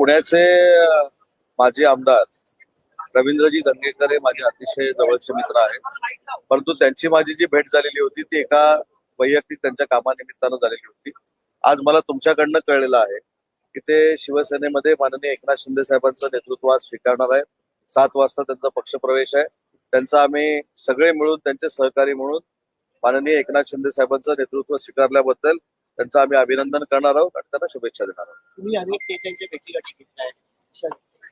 पुण्याचे माजी आमदार रवींद्रजी दंगेकर हे माझे अतिशय जवळचे मित्र आहेत. परंतु त्यांची माझी जी भेट झालेली होती ती एका वैयक्तिक त्यांच्या कामानिमित्तानं झालेली होती. आज मला तुमच्याकडनं कळलेलं आहे की ते शिवसेनेमध्ये माननीय एकनाथ शिंदे साहेबांचं नेतृत्व आज स्वीकारणार आहेत. सात वाजता त्यांचा पक्षप्रवेश आहे. त्यांचा आम्ही सगळे मिळून त्यांचे सहकारी म्हणून माननीय एकनाथ शिंदे साहेबांचं नेतृत्व स्वीकारल्याबद्दल त्यांचं आम्ही अभिनंदन करणार आहोत आणि त्यांना शुभेच्छा देणार आहोत. तुम्ही अनेक नेत्यांच्या भेटीगाठी घेतलाय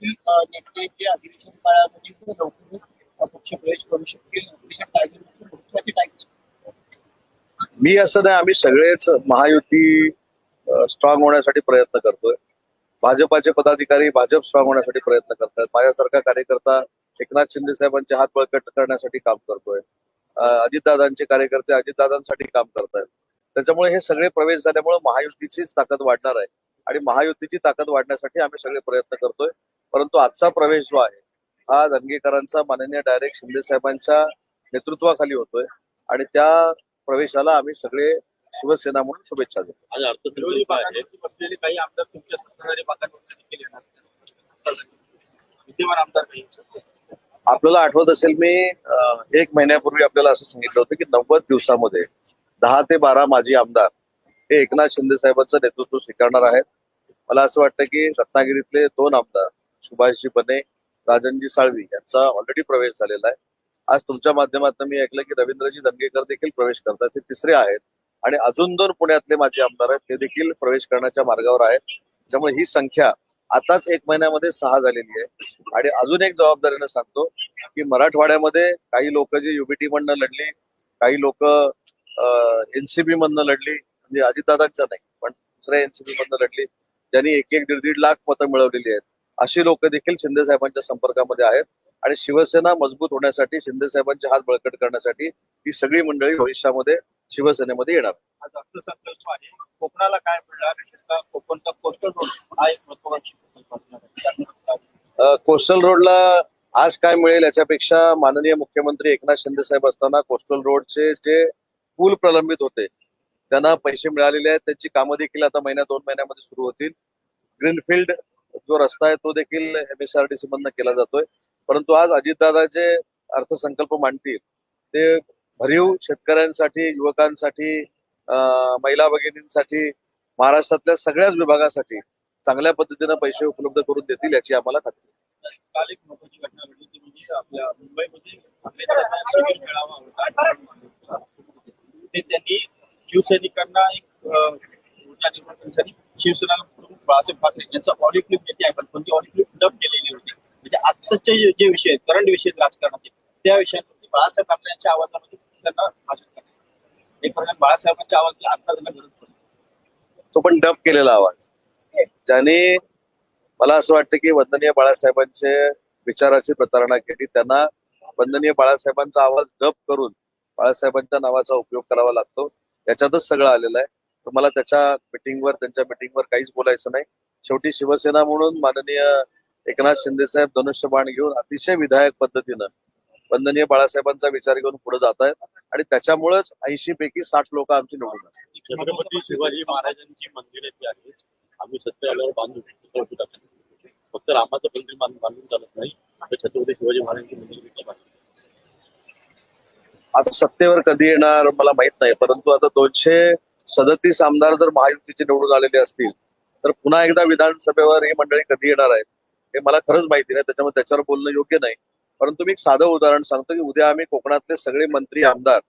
की अ, नेते जे अधिवेशन काळामध्ये खूप लवकर अ, पक्षप्रवेश करू शकतील अधिवेशन टाळतील महत्त्वाचे टाळतील मी असं नाही आम्ही सगळेच महायुती स्ट्रॉंग होण्यासाठी प्रयत्न करतोय. भाजपाचे पदाधिकारी भाजप स्ट्रॉंग होण्यासाठी प्रयत्न करतात माझ्यासारखा कार्यकर्ता एकनाथ शिंदे साहेबांचे हात बळकट करण्यासाठी काम करतोय. अजितदादांचे कार्यकर्ते अजितदादांसाठी काम करतायत. त्याच्यामुळे हे सगळे प्रवेश झाल्यामुळे महायुतीचीच ताकद वाढणार आहे. आणि महायुतीची ताकद वाढण्यासाठी आम्ही सगळे प्रयत्न करतोय. परंतु आजचा प्रवेश जो आहे हा दंगेकरांचा माननीय डायरेक्ट शिंदे साहेबांच्या नेतृत्वाखाली होतोय. आणि त्या प्रवेशाला आम्ही सगळे शिवसेना म्हणून शुभेच्छा देतो. आपल्याला आठवत असेल मी एक महिन्यापूर्वी आपल्याला असं सांगितलं होतं की नव्वद दिवसामध्ये दहा ते बारा माजी आमदार हे एकनाथ शिंदे साहेबांचं नेतृत्व स्वीकारणार आहेत. मला असं वाटतं की रत्नागिरीतले दोन आमदार सुभाषजी बने राजनजी साळवी यांचा ऑलरेडी प्रवेश झालेला आहे. आज तुमच्या माध्यमातून मी ऐकलं की रवींद्रजी दंगेकर देखील प्रवेश करतात. ते तिसरे आहेत. आणि अजून दोन पुण्यातले माझे आमदार आहेत ते देखील प्रवेश करण्याच्या मार्गावर आहेत. त्यामुळे ही संख्या आताच एक महिन्यामध्ये सहा झालेली आहे. आणि अजून एक जबाबदारीनं सांगतो की मराठवाड्यामध्ये काही लोक जे युबीटी म्हणणं लढली काही लोक एनसीबी मधनं लढली. म्हणजे अजितदादांच्या नाही पण दुसऱ्या एनसीबी मधनं लढली. ज्यांनी एक एक दीड दीड लाख मतं मिळवलेली आहेत. अशी लोक देखील शिंदे साहेबांच्या संपर्कामध्ये आहेत. आणि शिवसेना मजबूत होण्यासाठी शिंदे साहेबांचे हात बळकट करण्यासाठी ही सगळी मंडळी भविष्यामध्ये शिवसेनेमध्ये येणार. आज अर्थसंकल्प आहे कोकणाला काय मिळणार कोकणचा कोस्टल रोड हा एक. कोस्टल रोडला आज काय मिळेल याच्यापेक्षा माननीय मुख्यमंत्री एकनाथ शिंदे साहेब असताना कोस्टल रोडचे जे पूल प्रलंबित होते. त्यांना पैसे मिळालेले आहेत. त्यांची कामं देखील आता महिन्या दोन महिन्यामध्ये सुरू होतील. ग्रीनफील्ड जो रस्ता आहे तो देखील M S R D C मधनं केला जातोय. परंतु आज अजितदादाचे अर्थसंकल्प मांडतील. ते भरीव शेतकऱ्यांसाठी युवकांसाठी महिला भगिनींसाठी महाराष्ट्रातल्या सगळ्याच विभागासाठी चांगल्या पद्धतीनं पैसे उपलब्ध करून देतील याची आम्हाला खात्री काल एक महत्वाची घटना घडली ती म्हणजे आपल्या मुंबईमध्ये आपल्या शिबिर मेळावा होता ते त्यांनी शिवसैनिकांना एक ऊर्जा निर्माण शिवसेना प्रमुख बाळासाहेब ठाकरे यांचा ऑडिओ क्लिप घेतली आहे. पण ती ऑडिओ क्लिप डब केलेली होती. म्हणजे आत्ताचे जे- विषय आहेत करंट विषय राजकारणाचे त्या विषयांवरती बाळासाहेब ठाकरे यांच्या आवाजामध्ये त्यांना भाषण करणे एक प्रकारे बाळासाहेबांच्या आवाजाची आता त्यांना गरज पडली. तो पण डब केलेला आवाज. ज्याने मला असं वाटतं की वंदनीय बाळासाहेबांचे विचाराची प्रतारणा केली. त्यांना वंदनीय बाळासाहेबांचा आवाज डब करून बाळासाहेबांच्या नावाचा उपयोग करावा लागतो. याच्यातच सगळं आलेलं आहे. तर मला त्याच्या मिटिंगवर त्यांच्या मिटिंगवर काहीच बोलायचं नाही. शेवटी शिवसेना म्हणून माननीय एकनाथ शिंदे साहेब धनुष्यबाण घेऊन अतिशय विधायक पद्धतीनं वंदनीय बाळासाहेबांचा विचार घेऊन पुढे जात आहेत. आणि त्याच्यामुळेच ऐंशी पैकी साठ लोक आमची निवडून छत्रपती शिवाजी महाराजांची मंदिरे जी आहेत आम्ही सत्य आल्यावर बांधू फक्त रामाचं मंदिर बांधून चालत नाही. तर छत्रपती शिवाजी महाराजांची मंदिर आता सत्तेवर कधी येणार मला माहीत नाही. परंतु आता दोनशे सदतीस आमदार जर महायुतीचे निवडून आलेले असतील तर पुन्हा एकदा विधानसभेवर ही मंडळी कधी येणार आहेत हे मला खरंच माहिती नाही. त्याच्यामुळे त्याच्यावर बोलणं योग्य नाही. परंतु मी एक साधं उदाहरण सांगतो की उद्या आम्ही कोकणातले सगळे मंत्री आमदार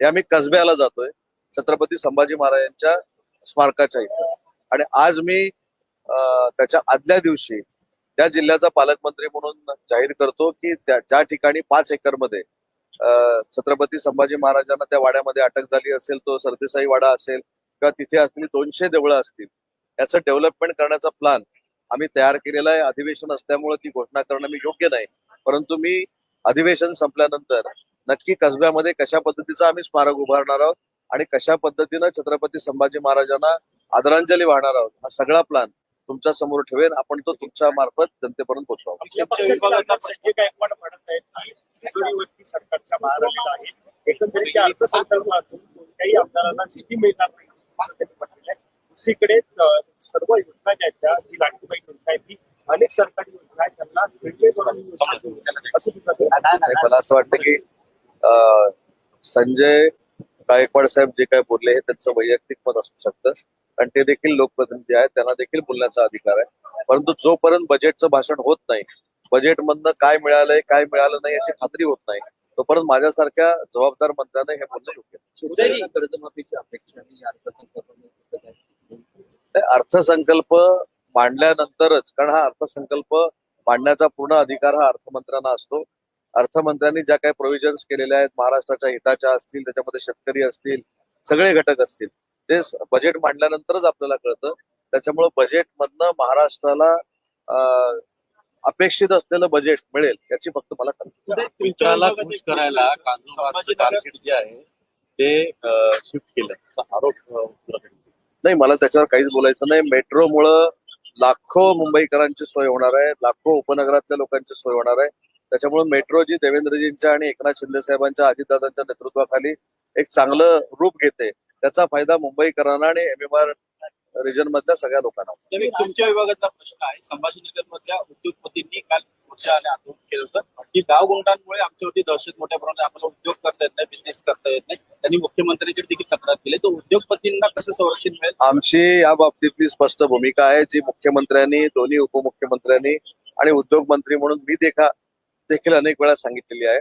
हे आम्ही कसब्याला जातोय छत्रपती संभाजी महाराजांच्या स्मारकाच्या इथं. आणि आज मी त्याच्या आदल्या दिवशी त्या जिल्ह्याचा पालकमंत्री म्हणून जाहीर करतो की त्या ज्या ठिकाणी पाच एकरमध्ये छत्रपती संभाजी महाराजांना त्या वाड्यामध्ये अटक झाली असेल तो सरदेसाई वाडा असेल किंवा तिथे असलेली दोनशे देवळं असतील याचं डेव्हलपमेंट करण्याचा प्लॅन आम्ही तयार केलेला आहे. अधिवेशन असल्यामुळे ती घोषणा करणं मी योग्य नाही. परंतु मी अधिवेशन संपल्यानंतर नक्की कसब्यामध्ये कशा पद्धतीचं आम्ही स्मारक उभारणार आहोत आणि कशा पद्धतीनं छत्रपती संभाजी महाराजांना आदरांजली वाहणार आहोत हा सगळा प्लॅन तुमच्यासमोर ठेवेन आपण तो तुमच्या मार्फत जनतेपर्यंत पोहोचवा आहे. आहे दुसरीकडे सर्व योजना ज्या आहेत त्या जी बहीण योजना आहे ती अनेक सरकारी योजना आहेत त्यांना आहे. असं मला असं वाटतं की अं, संजय गायकवाड साहेब जे काय बोलले हे त्यांचं वैयक्तिक मत असू शकतं. आणि ते देखील लोकप्रतिनिधी आहेत त्यांना देखील बोलण्याचा अधिकार आहे. परंतु जोपर्यंत बजेटचं भाषण होत नाही बजेट मधनं काय मिळालंय काय मिळालं नाही याची खात्री होत नाही तोपर्यंत माझ्यासारख्या जबाबदार मंत्र्याने हे बोलणं योग्य कर्जमाफीची अपेक्षा अर्थसंकल्प मांडल्यानंतरच कारण हा अर्थसंकल्प मांडण्याचा पूर्ण अधिकार हा अर्थमंत्र्यांना असतो. अर्थमंत्र्यांनी ज्या काही प्रोव्हिजन्स केलेल्या आहेत महाराष्ट्राच्या हिताच्या असतील त्याच्यामध्ये शेतकरी असतील सगळे घटक असतील ते बजेट मांडल्यानंतरच आपल्याला कळतं. त्याच्यामुळे बजेट मधनं महाराष्ट्राला अपेक्षित असलेलं बजेट मिळेल याची फक्त मला खात्री आहे. मित्राला खुश करायला टार्गेट जे आहे ते शिफ्ट केलं. आरोप नाही मला त्याच्यावर काहीच बोलायचं नाही. मेट्रोमुळं लाखो मुंबईकरांची सोय होणार आहे लाखो उपनगरातल्या लोकांची सोय होणार आहे. त्याच्यामुळे मेट्रो जी देवेंद्रजींच्या आणि एकनाथ शिंदे साहेबांच्या अजितदादांच्या नेतृत्वाखाली एक चांगलं रूप घेते. त्याचा फायदा मुंबईकरांना आणि एम एम आर रिजन मधल्या सगळ्या लोकांना तुमच्या विभागाचा प्रश्न आहे. संभाजीनगर मधल्या उद्योगपतींनी काल मोर्चा आणि आंदोलन केलं होतं. की गाव गुंडांमुळे आमच्यावरती दहशत मोठ्या प्रमाणात आम्हाला उद्योग करता येत नाही बिझनेस करता येत नाही. त्यांनी मुख्यमंत्र्यांकडे देखील तक्रार केली. तर उद्योगपतींना कसं संरक्षण मिळेल? आमची या बाबतीतली स्पष्ट भूमिका आहे जी मुख्यमंत्र्यांनी दोन्ही उपमुख्यमंत्र्यांनी आणि उद्योग मंत्री म्हणून मी देखा देखील अनेक वेळा सांगितलेली आहे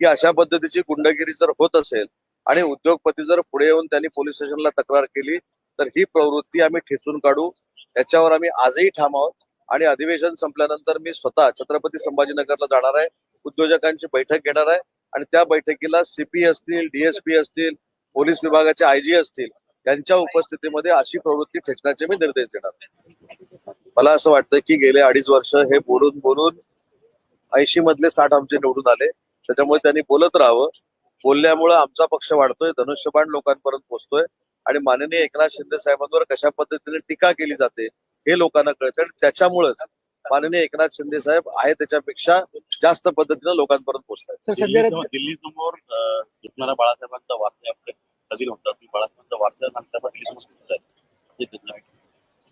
की अशा पद्धतीची गुंडगिरी जर होत असेल आणि उद्योगपती जर पुढे येऊन त्यांनी पोलीस स्टेशनला तक्रार केली तर ही प्रवृत्ती आम्ही ठेचून काढू. याच्यावर आम्ही आजही ठाम आहोत. आणि अधिवेशन संपल्यानंतर मी स्वतः छत्रपती संभाजीनगरला जाणार आहे. उद्योजकांची बैठक घेणार आहे. आणि त्या बैठकीला सीपी असतील डीएसपी असतील पोलीस विभागाचे आयजी असतील यांच्या उपस्थितीमध्ये अशी प्रवृत्ती ठेचण्याचे मी निर्देश देणार. मला असं वाटतं की गेले अडीच वर्ष हे बोलून बोलून ऐंशी मधले साठ आमचे निवडून आले. त्याच्यामुळे त्यांनी बोलत राहावं. बोलल्यामुळे आमचा पक्ष वाढतोय धनुष्यबाण लोकांपर्यंत पोहोचतोय. आणि माननीय एकनाथ शिंदे साहेबांवर कशा पद्धतीने टीका केली जाते हे लोकांना कळतं आणि त्याच्यामुळेच माननीय एकनाथ शिंदे साहेब आहे त्याच्यापेक्षा जास्त पद्धतीने लोकांपर्यंत पोहोचतात दिल्ली समोर झुकणारा बाळासाहेबांचा वारसा आपले कधी म्हणतात की बाळासाहेबांचा वारसा सांगता.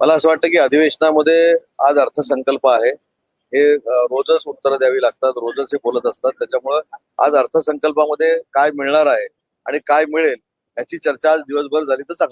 मला असं वाटतं की अधिवेशनामध्ये आज अर्थसंकल्प आहे. हे रोजच उत्तरं द्यावी लागतात रोजच हे बोलत असतात. त्याच्यामुळं आज अर्थसंकल्पामध्ये काय मिळणार आहे आणि काय मिळेल याची चर्चा आज दिवसभर झाली तर चांगली.